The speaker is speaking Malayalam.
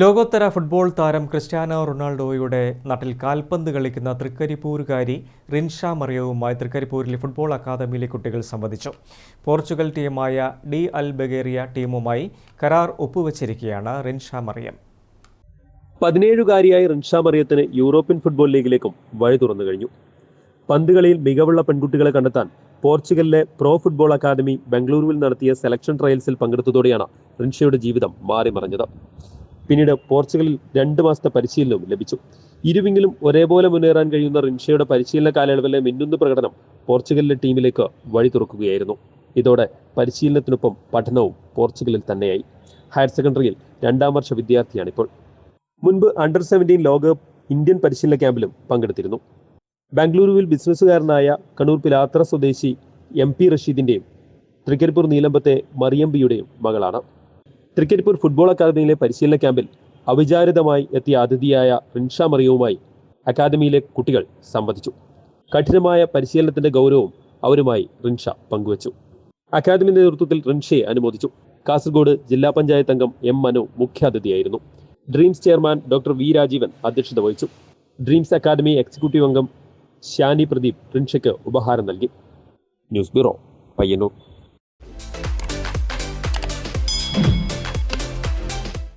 ലോകോത്തര ഫുട്ബോൾ താരം ക്രിസ്ത്യാനോ റൊണാൾഡോയുടെ നാട്ടിൽ കാൽപന്ത് കളിക്കുന്ന തൃക്കരിപ്പൂരുകാരി റിൻഷ മറിയവുമായി തൃക്കരിപ്പൂരിലെ ഫുട്ബോൾ അക്കാദമിയിലെ കുട്ടികൾ സംബന്ധിച്ചു പോർച്ചുഗൽ ടീമായ ഡി അൽ ബഗേറിയ ടീമുമായി കരാർ ഒപ്പുവച്ചിരിക്കുകയാണ് റിൻഷ മറിയം. പതിനേഴുകാരിയായ റിൻഷ മറിയത്തിന് യൂറോപ്യൻ ഫുട്ബോൾ ലീഗിലേക്കും വഴി തുറന്നു കഴിഞ്ഞു. പന്തുകളിയിൽ മികവുള്ള പെൺകുട്ടികളെ കണ്ടെത്താൻ പോർച്ചുഗലിലെ പ്രോ ഫുട്ബോൾ അക്കാദമി ബംഗളൂരുവിൽ നടത്തിയ സെലക്ഷൻ ട്രയൽസിൽ പങ്കെടുത്തതോടെയാണ് റിൻഷയുടെ ജീവിതം മാറിമറിഞ്ഞത്. പിന്നീട് പോർച്ചുഗലിൽ രണ്ട് മാസത്തെ പരിശീലനവും ലഭിച്ചു. ഇരുവിങ്കിലും ഒരേപോലെ മുന്നേറാൻ കഴിയുന്ന റിൻഷയുടെ പരിശീലന കാലയളവിലെ മിന്നുന്ന പ്രകടനം പോർച്ചുഗലിലെ ടീമിലേക്ക് വഴി തുറക്കുകയായിരുന്നു. ഇതോടെ പരിശീലനത്തിനൊപ്പം പഠനവും പോർച്ചുഗലിൽ തന്നെയായി. ഹയർ സെക്കൻഡറിയിൽ രണ്ടാം വർഷ വിദ്യാർത്ഥിയാണിപ്പോൾ. മുൻപ് അണ്ടർ സെവന്റീൻ ലോകകപ്പ് ഇന്ത്യൻ പരിശീലന ക്യാമ്പിലും പങ്കെടുത്തിരുന്നു. ബാംഗ്ലൂരുവിൽ ബിസിനസ്സുകാരനായ കണ്ണൂർ പിലാത്ര സ്വദേശി എം പി റഷീദിന്റെയും തൃക്കരിപ്പൂർ നീലമ്പത്തെ മറിയമ്പിയുടെയും മകളാണ്. തൃക്കരിപ്പൂർ ഫുട്ബോൾ അക്കാദമിയിലെ പരിശീലന ക്യാമ്പിൽ അവിചാരിതമായി എത്തിയ അതിഥിയായ റിൻഷ മറിയവുമായി അക്കാദമിയിലെ കുട്ടികൾ സംവദിച്ചു. കഠിനമായ പരിശീലനത്തിന്റെ ഗൗരവവും അവരുമായി റിൻഷ പങ്കുവച്ചു. അക്കാദമി നേതൃത്വത്തിൽ റിൻഷയെ അനുമോദിച്ചു. കാസർഗോഡ് ജില്ലാ പഞ്ചായത്ത് അംഗം M Manu മുഖ്യാതിഥിയായിരുന്നു. Dreams chairman doctor V Rajeevan അധ്യക്ഷത വഹിച്ചു. ഡ്രീംസ് അക്കാദമി എക്സിക്യൂട്ടീവ് അംഗം ഷാനി പ്രദീപ് റിൻഷയ്ക്ക് ഉപഹാരം നൽകി. News bureau Payyanur.